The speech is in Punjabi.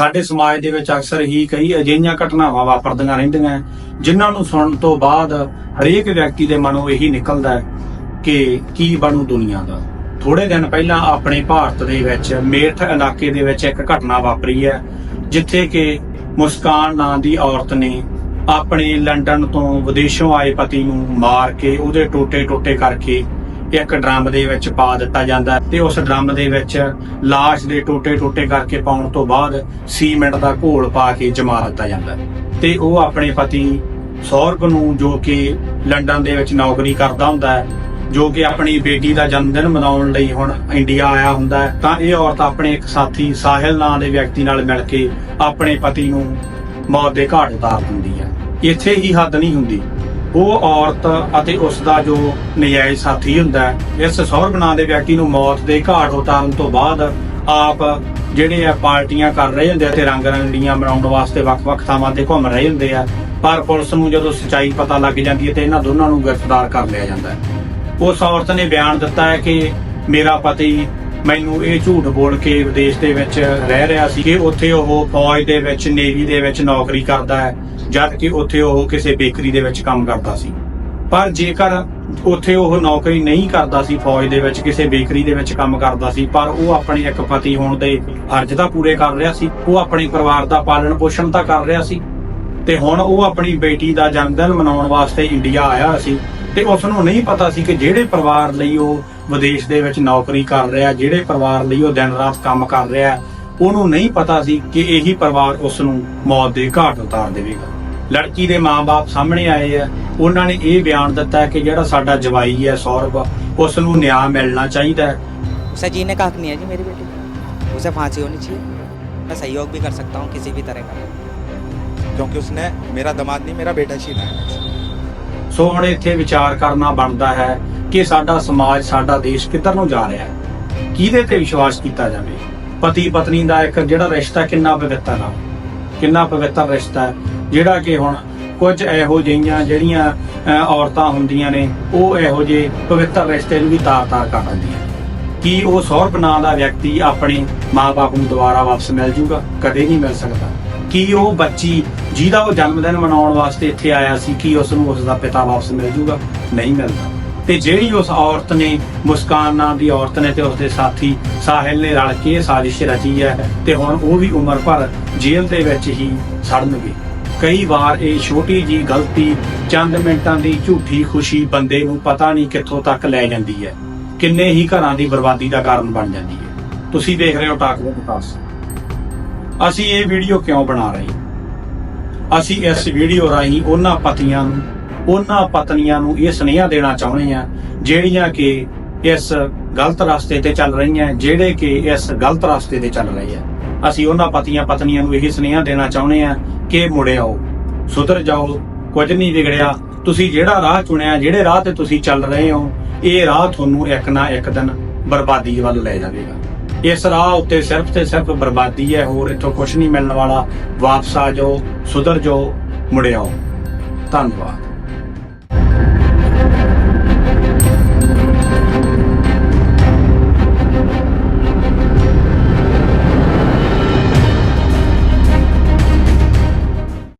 ਸਾਡੇ ਸਮਾਜ ਦੇ ਵਿੱਚ ਅਕਸਰ ਹੀ ਕਈ ਅਜਿਹੀਆਂ ਘਟਨਾਵਾਂ ਵਾਪਰਦੀਆਂ ਰਹਿੰਦੀਆਂ ਜਿਨ੍ਹਾਂ ਨੂੰ ਸੁਣਨ ਤੋਂ ਬਾਅਦ ਹਰੇਕ ਵਿਅਕਤੀ ਦੇ ਮਨੋਂ ਇਹੀ ਨਿਕਲਦਾ ਹੈ ਕਿ ਕੀ ਬਣੂ ਦੁਨੀਆ ਦਾ। ਥੋੜੇ ਦਿਨ ਪਹਿਲਾਂ ਆਪਣੇ ਭਾਰਤ ਦੇ ਵਿੱਚ ਮੇਰਠ ਇਲਾਕੇ ਦੇ ਵਿੱਚ ਇੱਕ ਘਟਨਾ ਵਾਪਰੀ ਹੈ, ਜਿੱਥੇ ਕਿ ਮੁਸਕਾਨ ਨਾਂ ਦੀ ਔਰਤ ਨੇ ਆਪਣੇ ਲੰਡਨ ਤੋਂ ਵਿਦੇਸ਼ੋਂ ਆਏ ਪਤੀ ਨੂੰ ਮਾਰ ਕੇ ਉਹਦੇ ਟੋਟੇ-ਟੋਟੇ ਕਰਕੇ ਇੱਕ ਡਰਮ ਦੇ ਵਿੱਚ ਪਾ ਦਿੱਤਾ ਜਾਂਦਾ ਤੇ ਉਸ ਡਰਮ ਦੇ ਵਿੱਚ ਲਾਸ਼ ਦੇ ਟੋਟੇ-ਟੋਟੇ ਕਰਕੇ ਪਾਉਣ ਤੋਂ ਬਾਅਦ ਸੀਮੈਂਟ ਦਾ ਘੋਲ ਪਾ ਕੇ ਜਮਾ ਦਿੱਤਾ ਜਾਂਦਾ ਤੇ ਉਹ ਆਪਣੇ ਪਤੀ ਸੌਰਭ ਨੂੰ ਜੋ ਕਿ ਲੰਡਨ ਦੇ ਵਿੱਚ ਨੌਕਰੀ ਕਰਦਾ ਹੁੰਦਾ ਹੈ, ਜੋ ਕਿ ਆਪਣੀ ਬੇਟੀ ਦਾ ਜਨਮ ਦਿਨ ਮਨਾਉਣ ਲਈ ਹੁਣ ਇੰਡੀਆ ਆਇਆ ਹੁੰਦਾ ਹੈ, ਤਾਂ ਇਹ ਔਰਤ ਆਪਣੇ ਇੱਕ ਸਾਥੀ ਸਾਹਿਲ ਨਾਂ ਦੇ ਵਿਅਕਤੀ ਨਾਲ ਮਿਲ ਕੇ ਆਪਣੇ ਪਤੀ ਨੂੰ ਮੌਤ ਦੇ ਘਾਟ ਉਤਾਰ ਦਿੰਦੀ ਹੈ। ਇੱਥੇ ਹੀ ਹੱਦ ਨਹੀਂ ਹੁੰਦੀ। ਉਹ ਔਰਤ ਅਤੇ ਉਸ ਦਾ ਜੋ ਨਜਾਇਜ਼ ਸਾਥੀ ਹੁੰਦਾ ਹੈ, ਇਸ ਸੌਰਭ ਨਾਂ ਦੇ ਵਿਅਕਤੀ ਨੂੰ ਮੌਤ ਦੇ ਘਾਟ ਉਤਾਰਨ ਤੋਂ ਬਾਅਦ ਆਪ ਜਿਹੜੇ ਆ ਪਾਰਟੀਆਂ ਕਰ ਰਹੇ ਹੁੰਦੇ ਆ ਤੇ ਰੰਗ ਰੰਗੜੀਆਂ ਮਨਾਉਣ ਵਾਸਤੇ ਵੱਖ-ਵੱਖ ਥਾਵਾਂ ਤੇ ਘੁੰਮ ਰਹੇ ਹੁੰਦੇ ਆ, ਪਰ ਪੁਲਿਸ ਨੂੰ ਜਦੋਂ ਸੱਚਾਈ ਪਤਾ ਲੱਗ ਜਾਂਦੀ ਹੈ ਤੇ ਇਹਨਾਂ ਦੋਨਾਂ ਨੂੰ ਗ੍ਰਿਫਤਾਰ ਕਰ ਲਿਆ ਜਾਂਦਾ ਹੈ। ਉਸ ਔਰਤ ਨੇ ਬਿਆਨ ਦਿੱਤਾ ਹੈ ਕਿ ਮੇਰਾ ਪਤੀ ਮੈਨੂੰ ਇਹ ਝੂਠ ਬੋਲ ਕੇ ਵਿਦੇਸ਼ ਦੇ ਵਿੱਚ ਰਹਿ ਰਿਹਾ ਸੀ ਕਿ ਉੱਥੇ ਉਹ ਫੌਜ ਦੇ ਵਿੱਚ ਨੇਵੀ ਦੇ ਵਿੱਚ ਨੌਕਰੀ ਕਰਦਾ ਹੈ, ਜਦ ਕਿ ਉੱਥੇ ਉਹ ਕਿਸੇ ਬੇਕਰੀ ਦੇ ਵਿੱਚ ਕੰਮ ਕਰਦਾ ਸੀ। ਪਰ ਜੇਕਰ ਉੱਥੇ ਉਹ ਨੌਕਰੀ ਨਹੀਂ ਕਰਦਾ ਸੀ, ਫੌਜ ਦੇ ਵਿੱਚ ਕਿਸੇ ਬੇਕਰੀ ਦੇ ਵਿੱਚ ਕੰਮ ਕਰਦਾ ਸੀ, ਪਰ ਉਹ ਆਪਣੇ ਇੱਕ ਪਤੀ ਹੋਣ ਦੇ ਫਰਜ਼ ਤਾਂ ਪੂਰੇ ਕਰ ਰਿਹਾ ਸੀ, ਉਹ ਆਪਣੇ ਪਰਿਵਾਰ ਦਾ ਪਾਲਣ ਪੋਸ਼ਣ ਤਾਂ ਕਰ ਰਿਹਾ ਸੀ ਤੇ ਹੁਣ ਉਹ ਆਪਣੀ ਬੇਟੀ ਦਾ ਜਨਮ ਦਿਨ ਮਨਾਉਣ ਵਾਸਤੇ ਇੰਡੀਆ ਆਇਆ ਸੀ ਤੇ ਉਸ ਨੂੰ ਨਹੀਂ ਪਤਾ ਸੀ ਕਿ ਜਿਹੜੇ ਪਰਿਵਾਰ ਲਈ ਉਹ ਵਿਦੇਸ਼ ਦੇ ਵਿੱਚ ਨੌਕਰੀ ਕਰ ਰਿਹਾ ਜਿਹੜੇ ਪਰਿਵਾਰ ਲਈ ਉਹ ਦਿਨ ਰਾਤ ਕੰਮ ਕਰ ਰਿਹਾ ਉਹਨੂੰ ਨਹੀਂ ਪਤਾ ਸੀ ਕਿ ਇਹੀ ਪਰਿਵਾਰ ਉਸ ਨੂੰ ਮੌਤ ਦੇ ਘਾਟ ਉਤਾਰ ਦੇਵੇਗਾ ਲੜਕੀ ਦੇ ਮਾਪੇ ਸਾਹਮਣੇ ਆਏ ਆ ਉਹਨਾਂ ਨੇ ਇਹ ਬਿਆਨ ਦਿੱਤਾ ਹੈ ਕਿ ਜਿਹੜਾ ਸਾਡਾ ਜਵਾਈ ਹੈ ਸੌਰਭ ਉਸ ਨੂੰ ਨਿਆਂ ਮਿਲਣਾ ਚਾਹੀਦਾ ਹੈ उसे जीने का हक नहीं है जी मेरी बेटी को। उसे फांसी होनी चाहिए मैं सहयोग भी कर सकता हूँ किसी भी तरह का ਕਿਉਂਕਿ ਉਸਨੇ ਮੇਰਾ ਦਮਾਦ ਨਹੀਂ, ਮੇਰਾ ਬੇਟਾ ਛੀਨਾ ਹੈ ਸੋ ਹੁਣ ਇੱਥੇ ਵਿਚਾਰ ਕਰਨਾ ਬਣਦਾ ਹੈ ਕਿ ਸਾਡਾ ਸਮਾਜ, ਸਾਡਾ ਦੇਸ਼ ਕਿੱਧਰ ਨੂੰ ਜਾ ਰਿਹਾ ਹੈ? ਕਿਹਦੇ ਤੇ ਵਿਸ਼ਵਾਸ ਕੀਤਾ ਜਾਵੇ? ਪਤੀ ਪਤਨੀ ਦਾ ਇੱਕ ਜਿਹੜਾ ਰਿਸ਼ਤਾ ਕਿੰਨਾ ਪਵਿੱਤਰ ਆ, ਕਿੰਨਾ ਪਵਿੱਤਰ ਰਿਸ਼ਤਾ ਹੈ, ਜਿਹੜਾ ਕਿ ਹੁਣ ਕੁਝ ਇਹੋ ਜਿਹੀਆਂ ਜਿਹੜੀਆਂ ਔਰਤਾਂ ਹੁੰਦੀਆਂ ਨੇ, ਉਹ ਇਹੋ ਜੇ ਪਵਿੱਤਰ ਰਿਸ਼ਤੇ ਨੂੰ ਵੀ ਤਾਰ-ਤਾਰ ਕਰ ਦਿੰਦੀਆਂ ਕੀ ਉਹ ਸੌਰਪ ਨਾਂ ਦਾ ਵਿਅਕਤੀ ਆਪਣੇ ਮਾਪੇ ਨੂੰ ਦੁਬਾਰਾ ਵਾਪਸ ਮਿਲ ਜੂਗਾ? ਕਦੇ ਨਹੀਂ ਮਿਲ ਸਕਦਾ। ਕੀ ਉਹ ਬੱਚੀ ਜਿਹਦਾ ਉਹ ਜਨਮ ਦਿਨ ਮਨਾਉਣ ਵਾਸਤੇ ਇੱਥੇ ਆਇਆ ਸੀ, ਕੀ ਉਸ ਨੂੰ ਉਸ ਦਾ ਪਿਤਾ ਵਾਪਸ ਮਿਲ ਜੂਗਾ? ਨਹੀਂ ਮਿਲਦਾ। ਤੇ ਜਿਹੜੀ ਉਸ ਔਰਤ ਨੇ, ਮੁਸਕਾਨ ਨਾਂ ਦੀ ਔਰਤ ਨੇ ਤੇ ਉਸਦੇ ਸਾਥੀ ਸਾਹਿਲ ਨੇ ਰਲ ਕੇ ਸਾਜ਼ਿਸ਼ ਰਚੀ ਹੈ ਤੇ ਹੁਣ ਉਹ ਵੀ ਉਮਰ ਭਰ ਜੇਲ੍ਹ ਦੇ ਵਿੱਚ ਹੀ ਸੜਨਗੇ। ਕਈ ਵਾਰ ਇਹ ਛੋਟੀ ਜੀ ਗਲਤੀ ਚੰਦ ਮਿੰਟਾਂ ਦੀ ਝੂਠੀ ਖੁਸ਼ੀ ਬੰਦੇ ਨੂੰ ਪਤਾ ਨਹੀਂ ਕਿੱਥੋਂ ਤੱਕ ਲੈ ਜਾਂਦੀ ਹੈ। ਕਿੰਨੇ ਹੀ ਘਰਾਂ ਦੀ ਬਰਬਾਦੀ ਦਾ ਕਾਰਨ ਬਣ ਜਾਂਦੀ ਹੈ। ਤੁਸੀਂ ਦੇਖ ਰਹੇ ਹੋ ਟਾਕ ਦੇ ਵਿਕਾਸ ਅਸੀਂ ਇਹ ਵੀਡੀਓ ਕਿਉਂ ਬਣਾ ਰਹੇ ਅਸੀਂ ਇਸ ਵੀਡੀਓ ਰਾਹੀਂ ਉਹਨਾਂ ਪਤੀਆਂ ਨੂੰ, ਉਹਨਾਂ ਪਤਨੀਆਂ ਨੂੰ ਇਹ ਸੁਨੇਹਾ ਦੇਣਾ ਚਾਹੁੰਦੇ ਹਾਂ, ਜਿਹੜੀਆਂ ਕਿ ਇਸ ਗਲਤ ਰਸਤੇ ਤੇ ਚੱਲ ਰਹੀਆਂ, ਜਿਹੜੇ ਕਿ ਇਸ ਗਲਤ ਰਸਤੇ ਤੇ ਚੱਲ ਰਹੇ ਆ। ਅਸੀਂ ਉਹਨਾਂ ਪਤੀਆਂ, ਪਤਨੀਆਂ ਨੂੰ ਇਹ ਸੁਨੇਹਾ ਦੇਣਾ ਚਾਹੁੰਦੇ ਹਾਂ ਕਿ ਮੁੜੇ ਆਓ। ਸੁਧਰ ਜਾਓ, ਕੁਝ ਨਹੀਂ ਵਿਗੜਿਆ। ਤੁਸੀਂ ਜਿਹੜਾ ਰਾਹ ਚੁਣਿਆ, ਜਿਹੜੇ ਰਾਹ ਤੇ ਤੁਸੀਂ ਚੱਲ ਰਹੇ ਹੋ, ਇਹ ਰਾਹ ਤੁਹਾਨੂੰ ਇੱਕ ਨਾ ਇੱਕ ਦਿਨ ਬਰਬਾਦੀ ਵੱਲ ਲੈ ਜਾਵੇਗਾ। ਇਸ ਰਾਹ ਉੱਤੇ ਸਿਰਫ ਤੇ ਸਿਰਫ ਬਰਬਾਦੀ ਹੈ, ਹੋਰ ਇੱਥੋਂ ਕੁਝ ਨਹੀਂ ਮਿਲਣ ਵਾਲਾ। ਵਾਪਸ ਆ ਜਾਓ, ਸੁਧਰ ਜਾਓ ਮੁੜਿਆਓ ਧੰਨਵਾਦ।